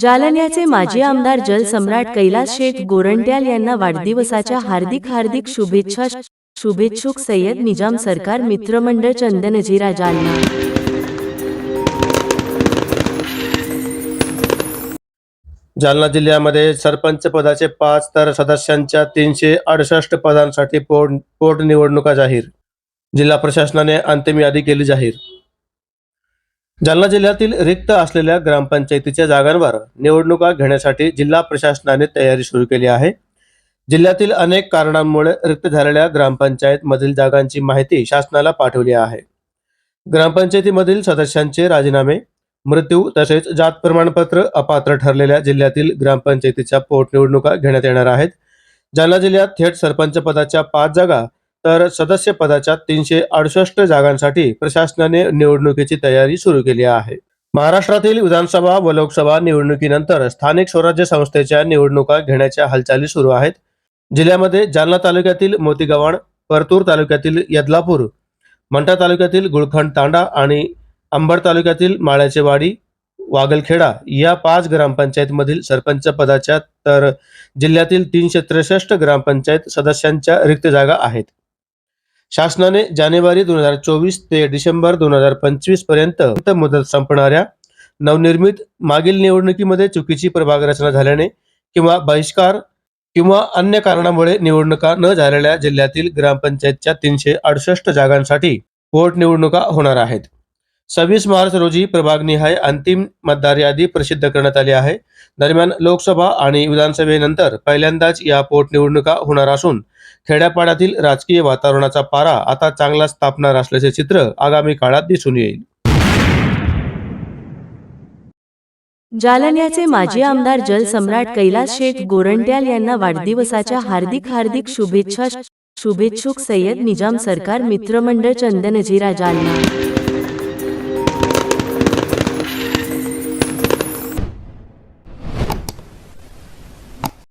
जालन्याचे माजी आमदार जलसम्राट कैलास शेठ गोरंट्याल यांना वाढदिवसाच्या हार्दिक हार्दिक शुभेच्छा शुभेच्छुक सय्यद निजाम सरकार मित्रमंडळ चंदनजीरा जालना. जालना जिल्ह्यामध्ये सरपंच पदाचे पाच तर सदस्यांच्या तीनशे अडुसष्ट पदांसाठी पोट पोटनिवडणुका जाहीर. जिल्हा प्रशासनाने अंतिम यादी केली जाहीर. जालना जिल्ह्यातील रिक्त असलेल्या ग्रामपंचायतीच्या जागांवर निवडणुका घेण्यासाठी जिल्हा प्रशासनाने तयारी सुरू केली आहे. जिल्ह्यातील अनेक कारणांमुळे रिक्त झालेल्या ग्रामपंचायत मधील जागांची माहिती शासनाला पाठवली आहे. ग्रामपंचायतीमधील सदस्यांचे राजीनामे मृत्यू तसेच जात प्रमाणपत्र अपात्र ठरलेल्या जिल्ह्यातील ग्रामपंचायतीच्या पोटनिवडणुका घेण्यात येणार आहेत. जालना जिल्ह्यात थेट सरपंच पदाच्या पाच जागा तर सदस्यपदाच्या तीनशे अडुसष्ट जागांसाठी प्रशासनाने निवडणुकीची तयारी सुरू केली आहे. महाराष्ट्रातील विधानसभा व लोकसभा निवडणुकीनंतर स्थानिक स्वराज्य संस्थेच्या निवडणुका घेण्याच्या हालचाली सुरू आहेत. जिल्ह्यामध्ये जालना तालुक्यातील मोतीगव्हाण परतूर तालुक्यातील यदलापूर मंठा तालुक्यातील गुळखंड तांडा आणि अंबड तालुक्यातील माळ्याचेवाडी वागलखेडा या पाच ग्रामपंचायतमधील सरपंच पदाच्या तर जिल्ह्यातील तीनशे त्रेसष्ट ग्रामपंचायत सदस्यांच्या रिक्त जागा आहेत. शासनाने जानेवारी दोन हजार चोवीस ते डिसेंबर दोन हजार पंचवीसपर्यंत मुदत संपणाऱ्या नवनिर्मित मागील निवडणुकीमध्ये चुकीची प्रभाग रचना झाल्याने किंवा बहिष्कार किंवा अन्य कारणामुळे निवडणुका न झालेल्या जिल्ह्यातील ग्रामपंचायतच्या तीनशे अडुसष्ट जागांसाठी पोटनिवडणुका होणार आहेत. सव्वीस मार्च रोजी प्रभागनिहाय अंतिम मतदार यादी प्रसिद्ध करण्यात आली आहे. दरम्यान लोकसभा आणि विधानसभेनंतर पहिल्यांदाच या पोटनिवडणुका होणार असून खेड्यापाड्यातील राजकीय वातावरणाचा पारा आता चांगलाच तापणार असल्याचे चित्र आगामी काळात दिसून येईल. जालन्याचे माजी आमदार जलसम्राट कैलास शेठ गोरंट्याल यांना वाढदिवसाच्या हार्दिक हार्दिक शुभेच्छा शुभेच्छुक सय्यद निजाम सरकार मित्रमंडळ चंदनजीरा जालना.